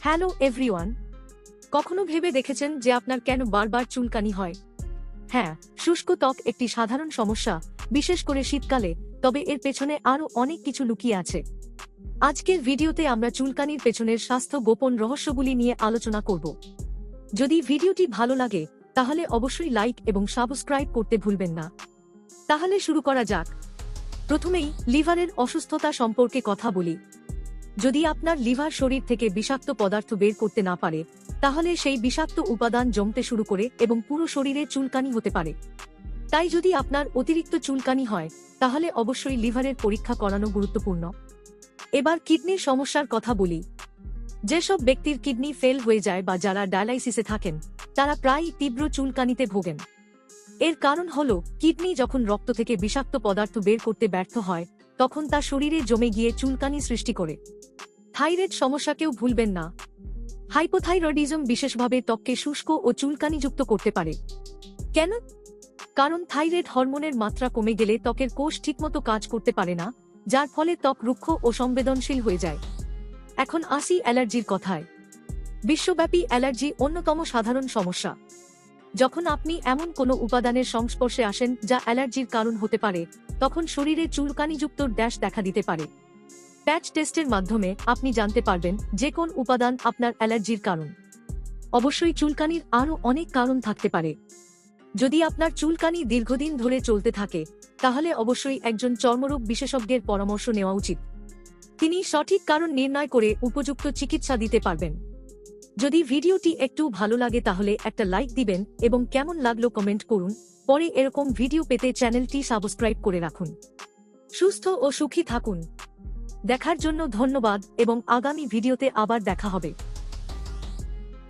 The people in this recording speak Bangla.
Hello, everyone. কখনো ভেবে দেখেছেন যে আপনার কেন বারবার চুলকানি হয়? হ্যাঁ শুষ্ক ত্বক একটি সাধারণ সমস্যা, বিশেষ করে শীতকালে, তবে এর পেছনে আরও অনেক কিছু লুকিয়ে আছে। আজকের ভিডিওতে আমরা চুলকানির পেছনের স্বাস্থ্য গোপন রহস্যগুলি নিয়ে আলোচনা করব। যদি ভিডিওটি ভালো লাগে, তাহলে অবশ্যই লাইক এবং সাবস্ক্রাইব করতে ভুলবেন না। তাহলে শুরু করা যাক। প্রথমেই লিভারের অসুস্থতা সম্পর্কে কথা বলি। যদি আপনার লিভার শরীর থেকে বিষাক্ত পদার্থ বের করতে না পারে, তাহলে সেই বিষাক্ত উপাদান জমতে শুরু করে এবং পুরো শরীরে চুলকানি হতে পারে। তাই যদি আপনার অতিরিক্ত চুলকানি হয়, তাহলে অবশ্যই লিভারের পরীক্ষা করানো গুরুত্বপূর্ণ। এবার কিডনির সমস্যার কথা বলি। যেসব ব্যক্তির কিডনি ফেল হয়ে যায় বা যারা ডায়ালাইসিসে থাকেন, তারা প্রায়ই তীব্র চুলকানিতে ভোগেন। এর কারণ হল, কিডনি যখন রক্ত থেকে বিষাক্ত পদার্থ বের করতে ব্যর্থ হয়, তখন তা শরীরে জমে গিয়ে চুলকানি সৃষ্টি করে। থাইরয়েড সমস্যাকেও ভুলবেন না। হাইপোথাইরয়েডিজম বিশেষভাবে ত্বককে শুষ্ক ও চুলকানিযুক্ত করতে পারে। কেন? কারণ থাইরয়েড হরমোনের মাত্রা কমে গেলে ত্বকের কোষ ঠিকমতো কাজ করতে পারে না, যার ফলে ত্বক রুক্ষ ও সংবেদনশীল হয়ে যায়। এখন আসি অ্যালার্জির কথায়। বিশ্বব্যাপী অ্যালার্জি অন্যতম সাধারণ সমস্যা। যখন আপনি এমন কোনো উপাদানের সংস্পর্শে আসেন যা অ্যালার্জির কারণ হতে পারে, তখন শরীরে চুলকানিযুক্ত ড্যাশ দেখা দিতে পারে। প্যাচ টেস্টের মাধ্যমে আপনি জানতে পারবেন যে কোন উপাদান আপনার অ্যালার্জির কারণ। অবশ্যই চুলকানির আরও অনেক কারণ থাকতে পারে। যদি আপনার চুলকানি দীর্ঘদিন ধরে চলতে থাকে, তাহলে অবশ্যই একজন চর্মরোগ বিশেষজ্ঞের পরামর্শ নেওয়া উচিত। তিনি সঠিক কারণ নির্ণয় করে উপযুক্ত চিকিৎসা দিতে পারবেন। যদি ভিডিওটি একটু ভালো লাগে তাহলে একটা লাইক দিবেন এবং কেমন লাগল কমেন্ট করুন। পরে এরকম ভিডিও পেতে চ্যানেলটি সাবস্ক্রাইব করে রাখুন। সুস্থ ও সুখী থাকুন। দেখার জন্য ধন্যবাদ এবং আগামী ভিডিওতে আবার দেখা হবে।